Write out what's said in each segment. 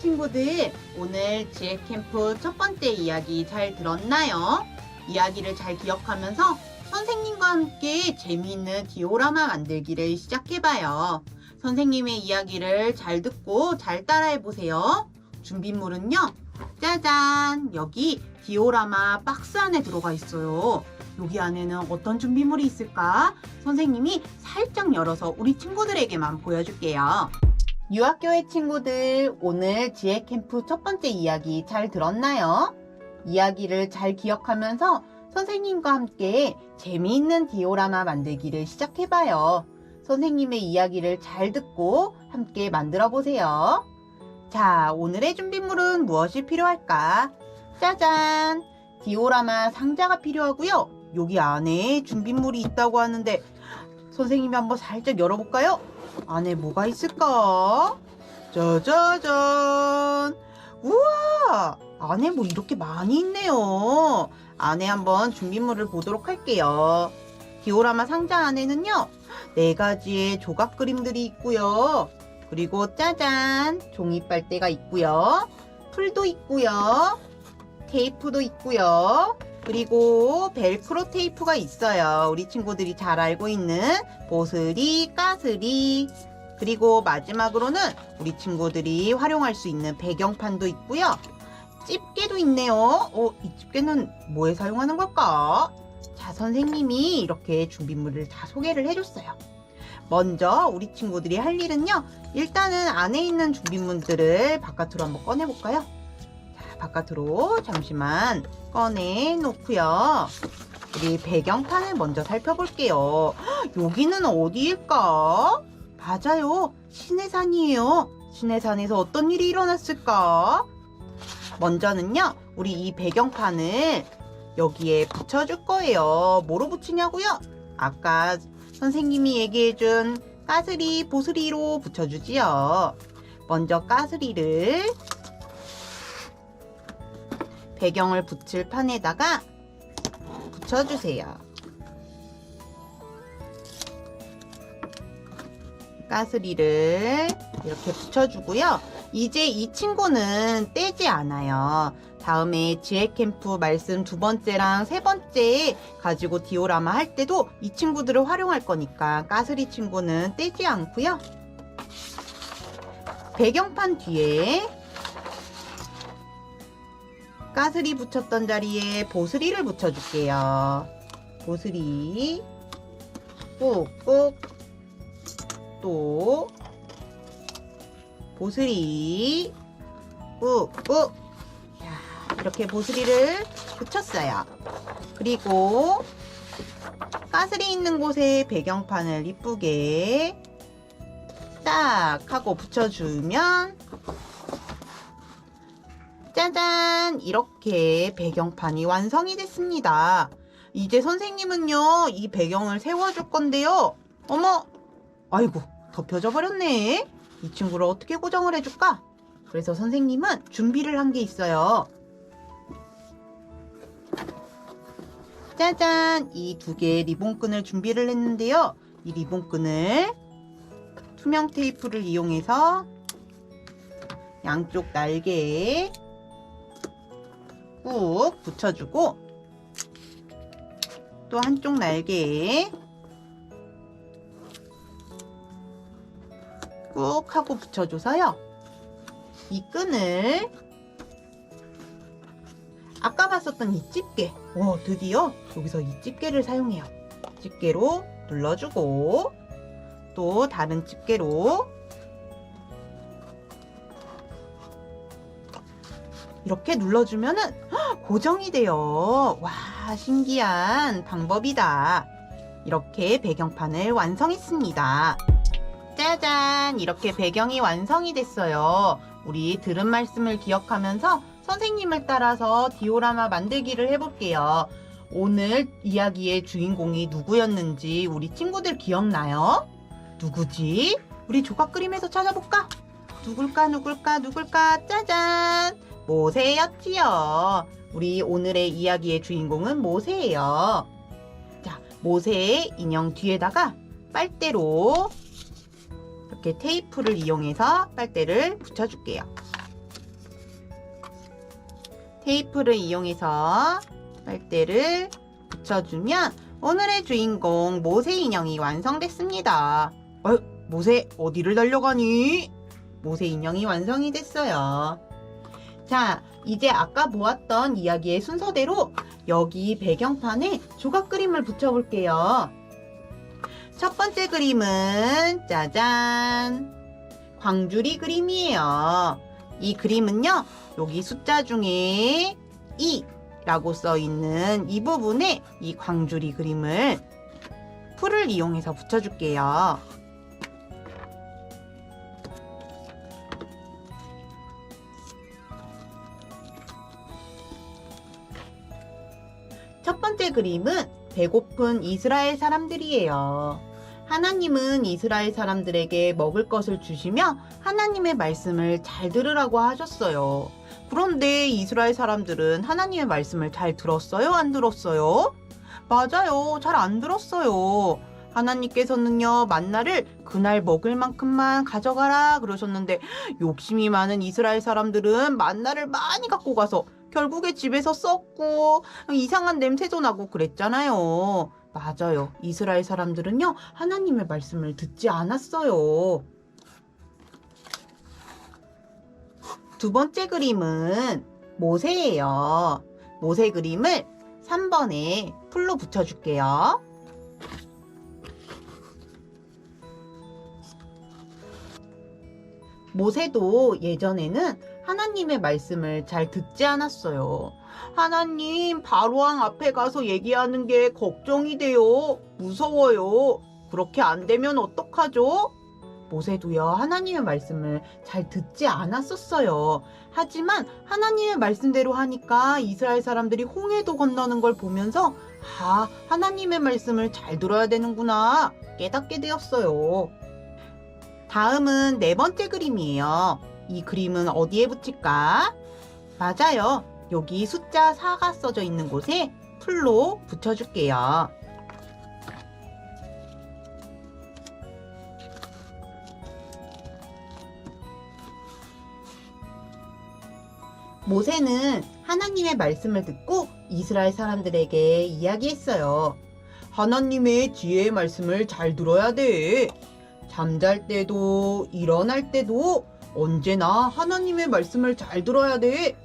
친구들, 오늘 지혜 캠프 첫 번째 이야기 잘 들었나요? 이야기를 잘 기억하면서 선생님과 함께 재미있는 디오라마 만들기를 시작해봐요. 선생님의 이야기를 잘 듣고 잘 따라해보세요. 준비물은요, 짜잔! 여기 디오라마 박스 안에 들어가 있어요. 여기 안에는 어떤 준비물이 있을까? 선생님이 살짝 열어서 우리 친구들에게만 보여줄게요. 유학교의 친구들, 오늘 지혜 캠프 첫 번째 이야기 잘 들었나요? 이야기를 잘 기억하면서 선생님과 함께 재미있는 디오라마 만들기를 시작해봐요. 선생님의 이야기를 잘 듣고 함께 만들어 보세요. 자, 오늘의 준비물은 무엇이 필요할까? 짜잔! 디오라마 상자가 필요하고요. 여기 안에 준비물이 있다고 하는데 선생님이 한번 살짝 열어볼까요? 안에 뭐가 있을까? 짜자잔! 우와! 안에 뭐 이렇게 많이 있네요. 안에 한번 준비물을 보도록 할게요. 디오라마 상자 안에는요, 네 가지의 조각 그림들이 있고요. 그리고 짜잔! 종이 빨대가 있고요. 풀도 있고요. 테이프도 있고요. 그리고 벨크로 테이프가 있어요. 우리 친구들이 잘 알고 있는 보슬이, 까슬이. 그리고 마지막으로는 우리 친구들이 활용할 수 있는 배경판도 있고요. 집게도 있네요. 어, 이 집게는 뭐에 사용하는 걸까? 자, 선생님이 이렇게 준비물을 다 소개를 해줬어요. 먼저 우리 친구들이 할 일은요. 일단은 안에 있는 준비물들을 바깥으로 한번 꺼내볼까요? 자, 바깥으로 잠시만 꺼내 놓고요. 우리 배경판을 먼저 살펴볼게요. 헉, 여기는 어디일까? 맞아요. 신해산이에요. 신해산에서 어떤 일이 일어났을까? 먼저는요, 우리 이 배경판을 여기에 붙여줄 거예요. 뭐로 붙이냐고요? 아까 선생님이 얘기해준 까스리, 보스리로 붙여주지요. 먼저 까스리를 배경을 붙일 판에다가 붙여주세요. 가스리를 이렇게 붙여주고요. 이제 이 친구는 떼지 않아요. 다음에 지혜 캠프 말씀 두 번째랑 세 번째 가지고 디오라마 할 때도 이 친구들을 활용할 거니까 가스리 친구는 떼지 않고요. 배경판 뒤에 가스리 붙였던 자리에 보스리를 붙여줄게요. 보스리 꾹꾹 또 보스리 꾹꾹 자, 이렇게 보스리를 붙였어요. 그리고 가스리 있는 곳에 배경판을 이쁘게 딱 하고 붙여주면 짜잔! 이렇게 배경판이 완성이 됐습니다. 이제 선생님은요, 이 배경을 세워줄 건데요. 어머! 아이고, 덮여져 버렸네. 이 친구를 어떻게 고정을 해줄까? 그래서 선생님은 준비를 한 게 있어요. 짜잔! 이 두 개의 리본끈을 준비를 했는데요. 이 리본끈을 투명 테이프를 이용해서 양쪽 날개에 꾹 붙여주고 또 한쪽 날개에 꾹 하고 붙여줘서요. 이 끈을 아까 봤었던 이 집게 와 드디어 여기서 이 집게를 사용해요. 집게로 눌러주고 또 다른 집게로 이렇게 눌러주면은 헉, 고정이 돼요. 와, 신기한 방법이다. 이렇게 배경판을 완성했습니다. 짜잔! 이렇게 배경이 완성이 됐어요. 우리 들은 말씀을 기억하면서 선생님을 따라서 디오라마 만들기를 해볼게요. 오늘 이야기의 주인공이 누구였는지 우리 친구들 기억나요? 누구지? 우리 조각 그림에서 찾아볼까? 누굴까, 누굴까, 누굴까? 짜잔! 모세였지요. 우리 오늘의 이야기의 주인공은 모세예요. 자, 모세의 인형 뒤에다가 빨대로 이렇게 테이프를 이용해서 빨대를 붙여줄게요. 테이프를 이용해서 빨대를 붙여주면 오늘의 주인공 모세 인형이 완성됐습니다. 어, 모세 어디를 달려가니? 모세 인형이 완성이 됐어요. 자, 이제 아까 보았던 이야기의 순서대로 여기 배경판에 조각 그림을 붙여볼게요. 첫 번째 그림은 짜잔! 광주리 그림이에요. 이 그림은요, 여기 숫자 중에 2라고 써 있는 이 부분에 이 광주리 그림을 풀을 이용해서 붙여줄게요. 그림은 배고픈 이스라엘 사람들이에요. 하나님은 이스라엘 사람들에게 먹을 것을 주시며 하나님의 말씀을 잘 들으라고 하셨어요. 그런데 이스라엘 사람들은 하나님의 말씀을 잘 들었어요? 안 들었어요? 맞아요. 잘 안 들었어요. 하나님께서는요, 만나를 그날 먹을 만큼만 가져가라 그러셨는데 욕심이 많은 이스라엘 사람들은 만나를 많이 갖고 가서 결국에 집에서 썩고 이상한 냄새도 나고 그랬잖아요. 맞아요. 이스라엘 사람들은요, 하나님의 말씀을 듣지 않았어요. 두 번째 그림은 모세예요. 모세 그림을 3번에 풀로 붙여줄게요. 모세도 예전에는 하나님의 말씀을 잘 듣지 않았어요. 하나님, 바로왕 앞에 가서 얘기하는 게 걱정이 돼요. 무서워요. 그렇게 안 되면 어떡하죠? 모세도요, 하나님의 말씀을 잘 듣지 않았었어요. 하지만 하나님의 말씀대로 하니까 이스라엘 사람들이 홍해도 건너는 걸 보면서, 아, 하나님의 말씀을 잘 들어야 되는구나 깨닫게 되었어요. 다음은 네 번째 그림이에요. 이 그림은 어디에 붙일까? 맞아요. 여기 숫자 4가 써져 있는 곳에 풀로 붙여줄게요. 모세는 하나님의 말씀을 듣고 이스라엘 사람들에게 이야기했어요. 하나님의 지혜의 말씀을 잘 들어야 돼. 잠잘 때도 일어날 때도 언제나 하나님의 말씀을 잘 들어야 돼.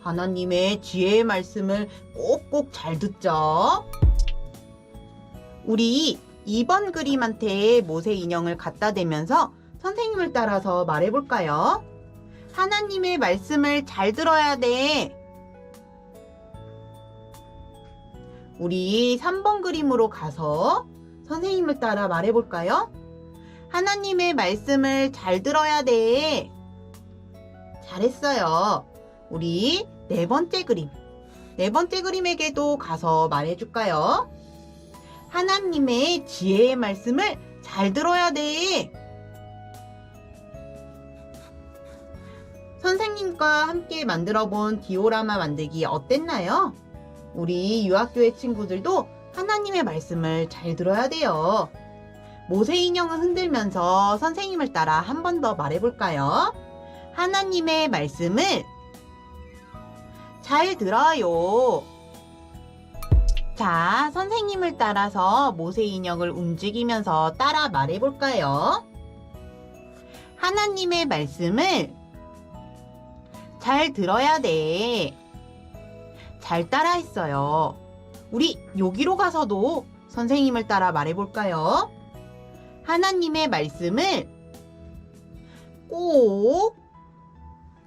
하나님의 지혜의 말씀을 꼭꼭 잘 듣자. 우리 2번 그림한테 모세 인형을 갖다 대면서 선생님을 따라서 말해볼까요? 하나님의 말씀을 잘 들어야 돼. 우리 3번 그림으로 가서 선생님을 따라 말해볼까요? 하나님의 말씀을 잘 들어야 돼. 잘했어요. 우리 네 번째 그림. 네 번째 그림에게도 가서 말해줄까요? 하나님의 지혜의 말씀을 잘 들어야 돼. 선생님과 함께 만들어 본 디오라마 만들기 어땠나요? 우리 유학교의 친구들도 하나님의 말씀을 잘 들어야 돼요. 모세 인형을 흔들면서 선생님을 따라 한 번 더 말해볼까요? 하나님의 말씀을 잘 들어요. 자, 선생님을 따라서 모세 인형을 움직이면서 따라 말해볼까요? 하나님의 말씀을 잘 들어야 돼. 잘 따라 했어요. 우리 여기로 가서도 선생님을 따라 말해볼까요? 하나님의 말씀을 꼭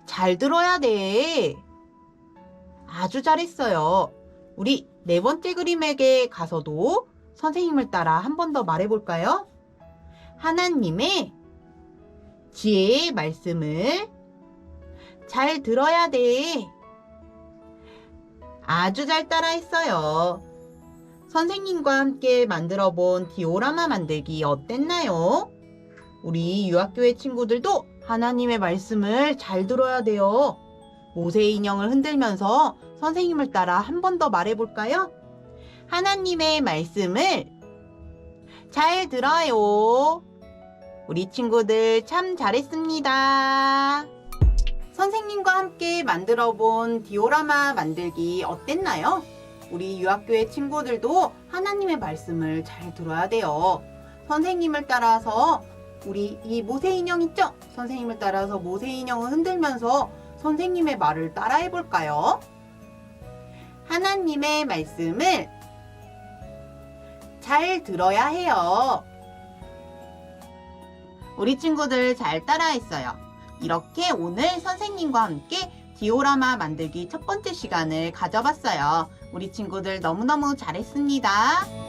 잘 들어야 돼. 아주 잘했어요. 우리 네 번째 그림에게 가서도 선생님을 따라 한 번 더 말해볼까요? 하나님의 지혜의 말씀을 잘 들어야 돼. 아주 잘 따라했어요. 선생님과 함께 만들어 본 디오라마 만들기 어땠나요? 우리 유학교의 친구들도 하나님의 말씀을 잘 들어야 돼요. 모세 인형을 흔들면서 선생님을 따라 한 번 더 말해볼까요? 하나님의 말씀을 잘 들어요. 우리 친구들 참 잘했습니다. 선생님과 함께 만들어 본 디오라마 만들기 어땠나요? 우리 유학교의 친구들도 하나님의 말씀을 잘 들어야 돼요. 선생님을 따라서 우리 이 모세 인형 있죠? 선생님을 따라서 모세 인형을 흔들면서 선생님의 말을 따라해 볼까요? 하나님의 말씀을 잘 들어야 해요. 우리 친구들 잘 따라했어요. 이렇게 오늘 선생님과 함께 디오라마 만들기 첫 번째 시간을 가져봤어요. 우리 친구들 너무너무 잘했습니다.